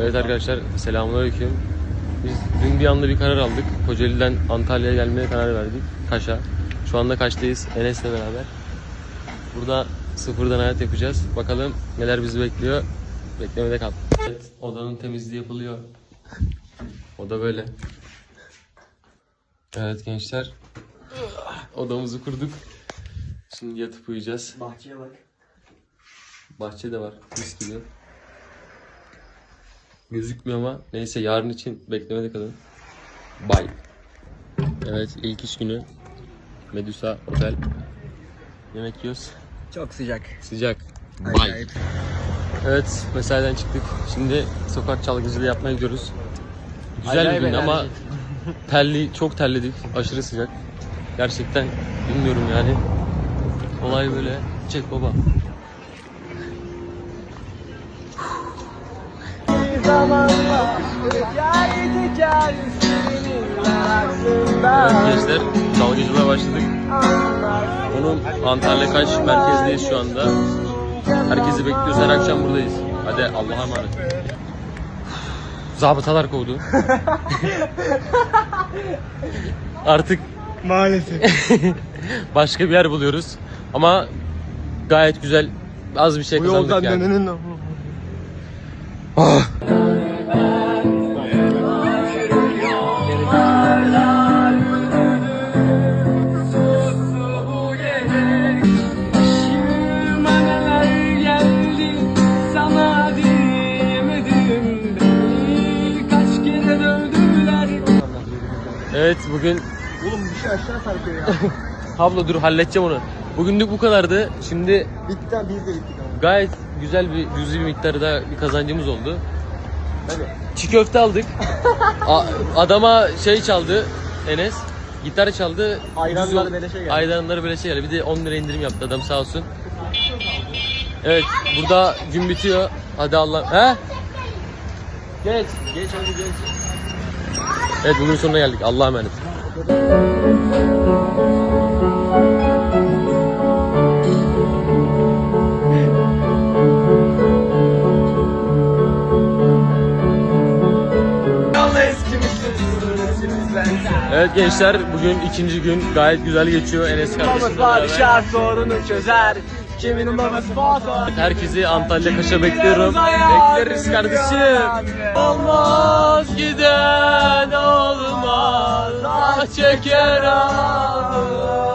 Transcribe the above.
Evet arkadaşlar selamünaleyküm. Biz dün bir anda bir karar aldık. Kocaeli'den Antalya'ya gelmeye karar verdik. Kaş'a. Şu anda Kaş'tayız Enes'le beraber. Burada sıfırdan hayat yapacağız. Bakalım neler bizi bekliyor. Beklemede kal. Evet, odanın temizliği yapılıyor. Oda böyle. Evet gençler. Odamızı kurduk. Şimdi yatıp uyuyacağız. Bahçeye bak. Bahçe de var. Mis gibi. Gözükmüyor ama neyse yarın için beklemede kalın. Bye. Evet ilk iş günü. Medusa Otel. Yemek yiyoruz. Çok sıcak. Sıcak. Bye. Acayip. Evet mesaiden çıktık. Şimdi sokak çalgıcılığı yapmaya gidiyoruz. Güzel Acayip bir gün ama enerji. terli, çok terledik. Aşırı sıcak. Gerçekten bilmiyorum yani. Olay böyle. Çek baba. Evet gençler dalgıcılığa başladık. Onun Antalya Kaş merkezdeyiz şu anda. Herkesi bekliyoruz her akşam buradayız. Hadi Allah'a emanet. Zabıtalar kovdu. Artık Maalesef. başka bir yer buluyoruz. Ama gayet güzel az bir şey Bu kazandık yoldan yani. dönenin Başıma Evet bugün Oğlum bir şey aşağı sarkıyor ya. Pablo dur halledeceğim onu. Bugünlük bu kadardı. Şimdi Bitti tamam biz de bittik ama. gayet güzel bir cüzi bir miktarda bir kazancımız oldu. Hadi. Çiğ köfte aldık. A- adama şey çaldı Enes. Gitar çaldı. Ayranlar Ucuz- beleşe geldi. Ayranları beleşe geldi. Bir de 10 lira indirim yaptı adam sağ olsun. Evet burada gün bitiyor. Hadi Allah. He? Geç. Geç hadi geç. Evet bugün sonuna geldik. Allah'a emanet. Evet gençler bugün ikinci gün gayet güzel geçiyor Enes kardeşimle beraber. padişah sorunu çözer Herkesi Antalya Kaş'a bekliyorum. Bekleriz kardeşim. Olmaz giden olmaz. Ah çeker ağlar.